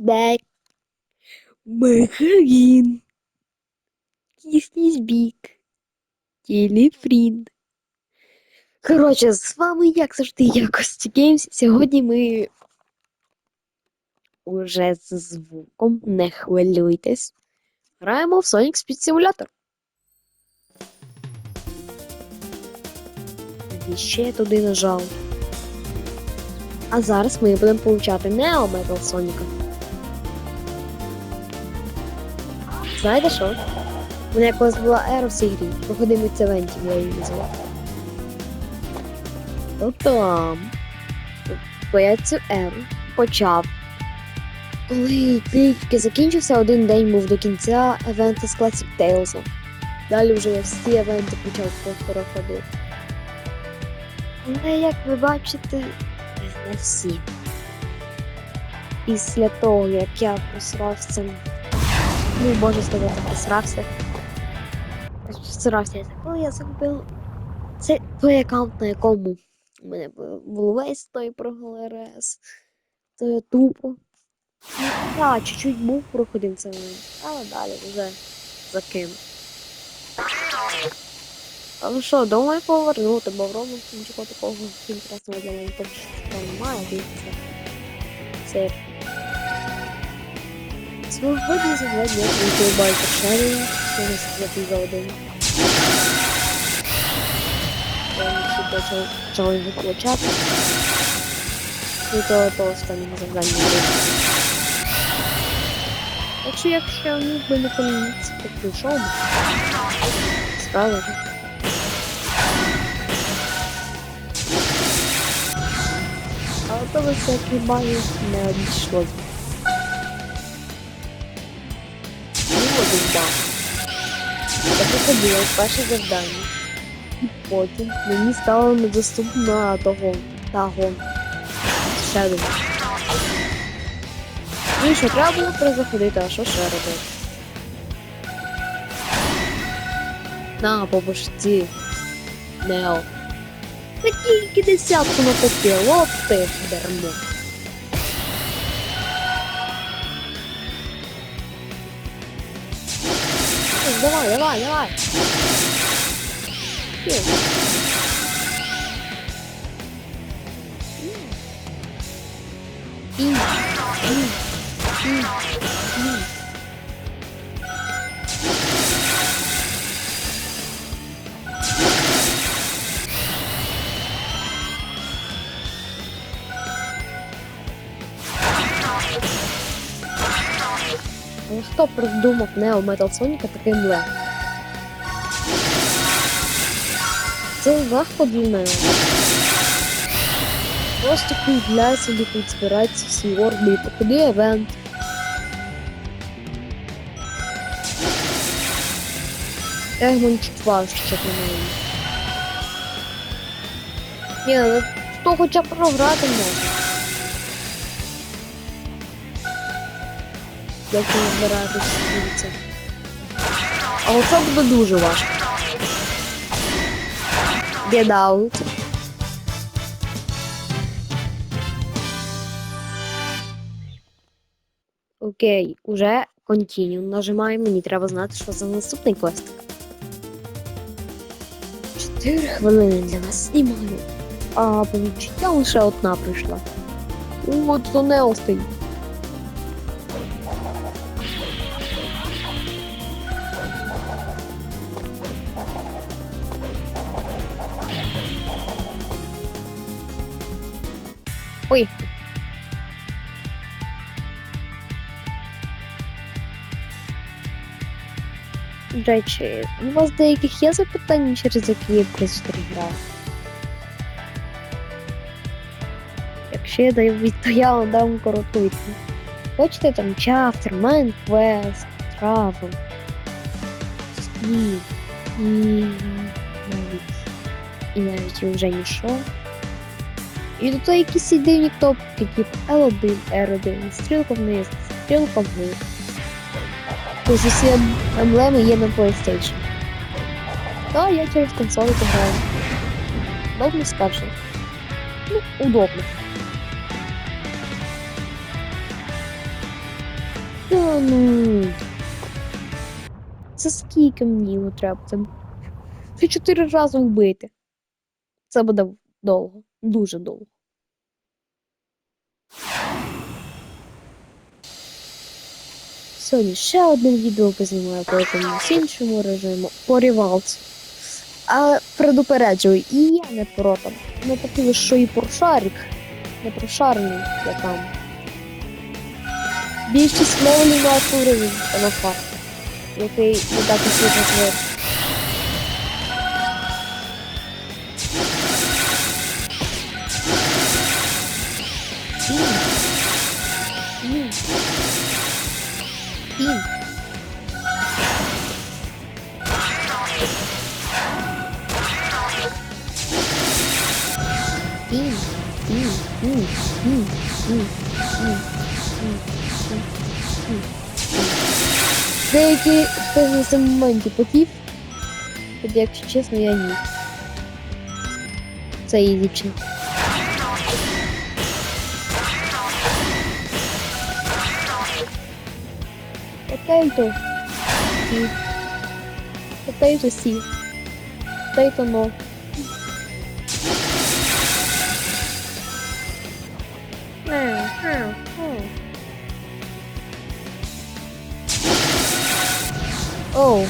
back. Мегагін. Кісніс бік. Тіліфрін. Коротше, з вами, як завжди, я Костя Геймс. Сьогодні ми уже з звуком, не хвилюйтесь. Граємо в Sonic Speed Simulator. І ще я туди нажав. А зараз ми будемо получати Neo Metal Соніка. Знаєте що? У мене якось була ера в цій грі. Проходимець евентів, я її називав. То там. То я цю еру почав. Коли тільки закінчився один день був до кінця евенту з Classic Tales. Далі вже я всі евенти почав проходити. Але як ви бачите, не всі. Після того, як я посрався, ну боже сказати, посрався. Посрався, коли я загубив це той аккаунт, на якому у мене був весь той прогрес. Це тупо. Ну, я чуть-чуть був проходив це, але далі вже закинув. Але що, думаю повернути, бо в Ромі нічого такого інтересного для мене що немає, дивіться. Це Сьогодні за два дня прийти байкер шарінг, це не сказати за один. Я ще почав чоловік получати. І то то останнього завдання буде. Якщо якщо міг би не помінитися, то прийшов би. Справа ж. Але то високий баю не обійшлось. Бак. Я проходила перше завдання. І потім мені стало недоступно того того. Ще один. І що, треба було перезаходити, а що ще робити? На, по башці. Нео. Та тільки десятку накопив, от ти дерьмо. Давай, давай, давай. Є. М. М. М. М. М. Ну хто придумав Нео Метал Соніка таким легко? Це легко для мене. Просто купляй собі тут збирається всі орби і походи евент. Егмон чуть важче мене. Ні, ну хто хоча б програти може. Як ви збираєтесь дивіться. А оце буде дуже важко. Get out. Окей, уже continue. Нажимаємо, мені треба знати, що за наступний квест. Чотири хвилини для вас знімаю. А по лише одна прийшла. От то не стоїть. Ой. До речі, у вас деяких є запитання, через які я граю? Якщо я даю відповідь, я вам дам коротку відповідь. Хочете там чафтер, майн квест, травел, снів і навіть і навіть вже нічого. І тут якісь дивні кнопки, типу L1, R1, стрілка вниз, стрілка вниз. Тобто усі емблеми є на PlayStation. Та я через консоль граю. Удобно скажу. Ну, удобно. Та ну. Це скільки мені його треба? Це чотири рази вбити. Це буде довго, дуже довго. Сьогодні ще одне відео познімаю по якомусь іншому режиму по рівалці. Але предупереджую, і я не про там. Не такі, що і про шарик. Не про шарний, я там. Більшість левелів на уровень телефон, який не так і сильно Деякі хтось на цьому моменті потів, тобі, якщо чесно, я ні. Це дівчина. Потейто. Сі. Потейто сі. Потейто но. Мяу, Oh.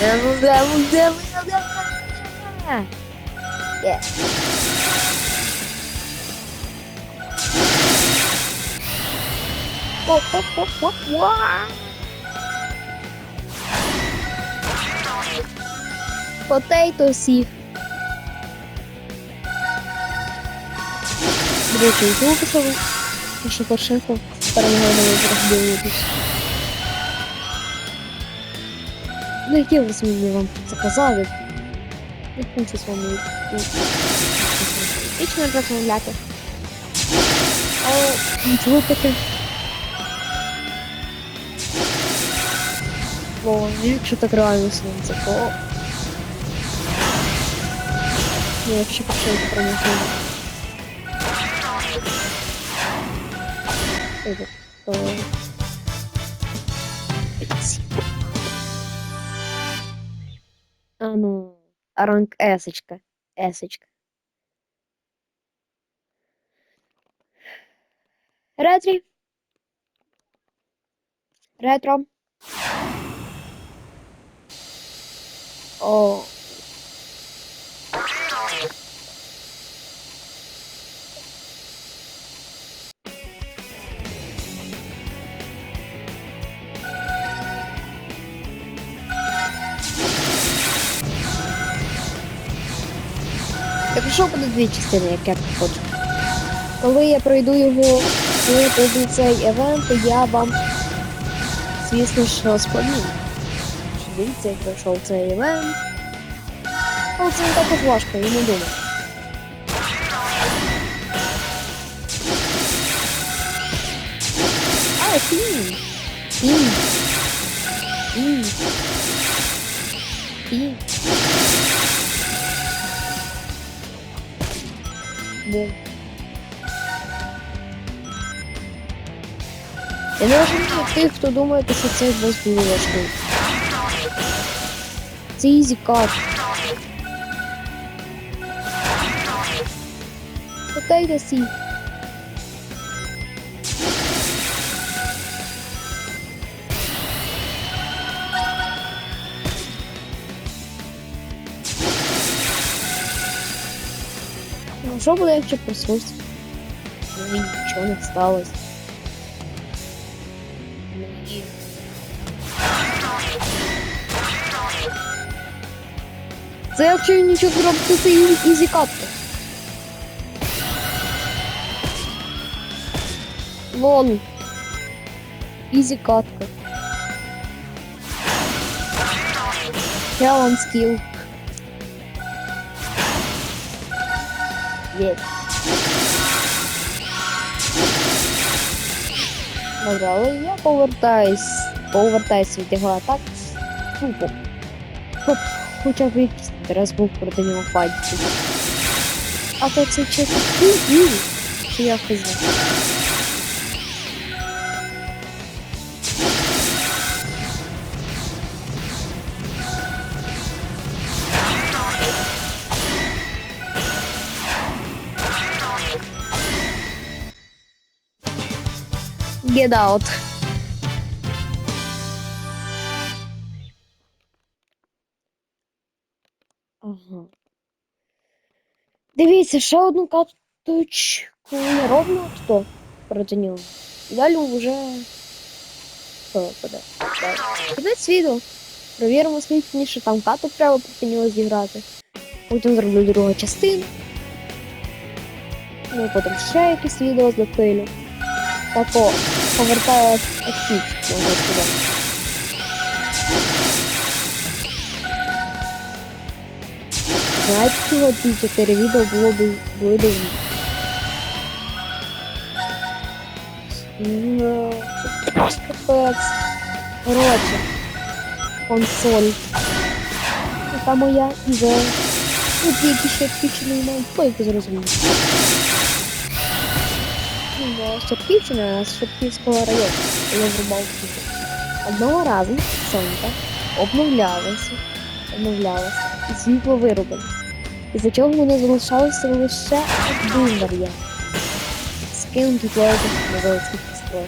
Vamos, vamos, vamos, vamos. Yeah. Oh, oh, oh, oh, oh. Potato Sif. До речі, і пішов. Наша Порошенко перемагає на виборах. Ну, які ви мені вам заказали? Не хочу з вами вічно розмовляти. Але нічого таке. Бо якщо так реально сонце, то... Ні, якщо почати про можливо. этот, то... А ну, ранг эсочка, эсочка. Ретри. Ретро. О. Oh. Якщо буде дві частини, як я хочу. Коли я пройду його, коли я пройду цей евент, то я вам, звісно ж, розповім. Що Дивіться, як пройшов цей евент. Але це не також важко, я не думаю. А! Пін! Пін! Бум. Я не розумію тих, хто думає, що це без було важливо. Це ізі кат. Потейте сі. Що буде, якщо присусь? Ну, і нічого не сталося. Ні. Це якщо я нічого не роблю, то ізі катка. Лол. Ізі катка. Челлен скіл. Є. Добре, але я повертаюсь. Повертаюсь від його атак. Тупо. Хоп, хоча б якийсь раз був проти нього файт. А то це чесно. чи я хз. Get out. Ага. Дивіться, ще одну каточку то проти нього. І далі вже. Що буде? Кінець відео. Провіримо, ще там каток треба нього зіграти. Потім зроблю другу частину. Ну, потім ще якесь відео запилю. Тако, повертаю актив, можна сказати. Знаєте, чого ці чотири відео було б були дивні? Ну, Капець. Коротше. Консоль. Яка моя іде. Ну, ті, які ще підключені на пойку зрозуміло. У нас з Шепківського району. Я врубав кіт. Одного разу сонька обновлялася, обновлялася і світло виробило. Із-за чого мене залишалося лише один варіант. Скинути плейду на великий строй.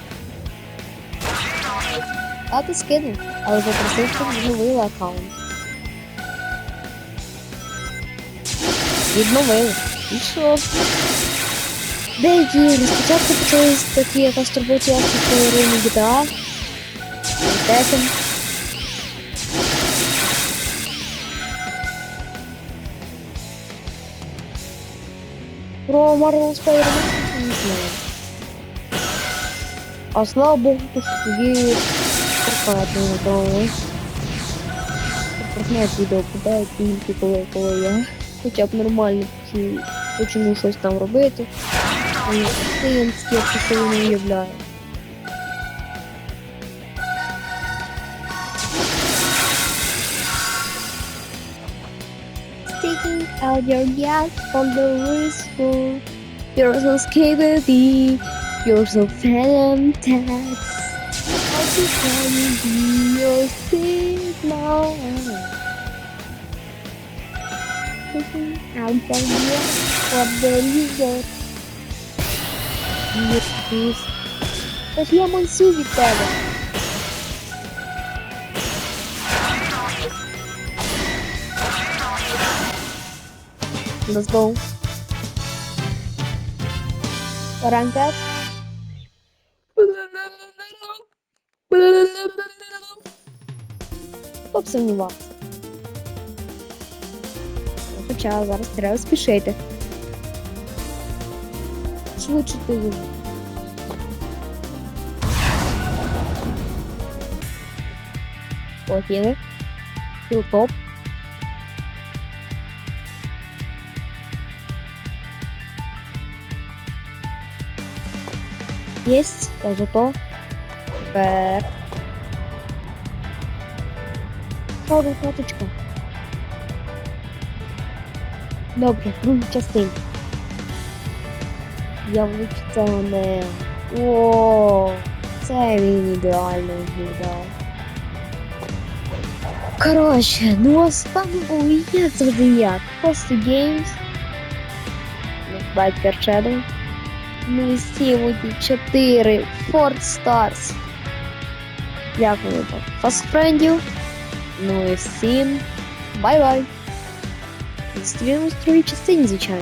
А ти скинув, але попросив, щоб відновили аккаунт. Відновили. І що? Деякі ігри спочатку почались такі якась турботі, як рівні GTA, Tekken. Про Marvel Spider-Man не знаю. А слава Богу, то що тоді Fortnite не готовий. Fortnite відео буде тільки коли, коли я хоча б нормально почну, почну щось там робити. І клієнтські я просто не уявляю. Taking out your gas from the whistle. You're so scary, you're so fantastic. How to can you be your signal? Taking out your gas from the whistle. Yes, please. Тож я мансу від тебе. Let's go. Ranked. Хто б сумнівався? Хоча зараз треба спішити. Швидше ти вижив. Полетіли. Філтоп. Єсть, я зато. Тепер. Правда, каточка. Добре, другу частину. Я це не. О, це він ідеально виглядав. Коротше, ну а з вами був я завжди як. Просто Games. Biker Shadow. Ну і сьогодні 4 Ford Stars. Дякую вам. Fast Ну і всім. Бай-бай. Зустрінемось в другій частині, звичайно.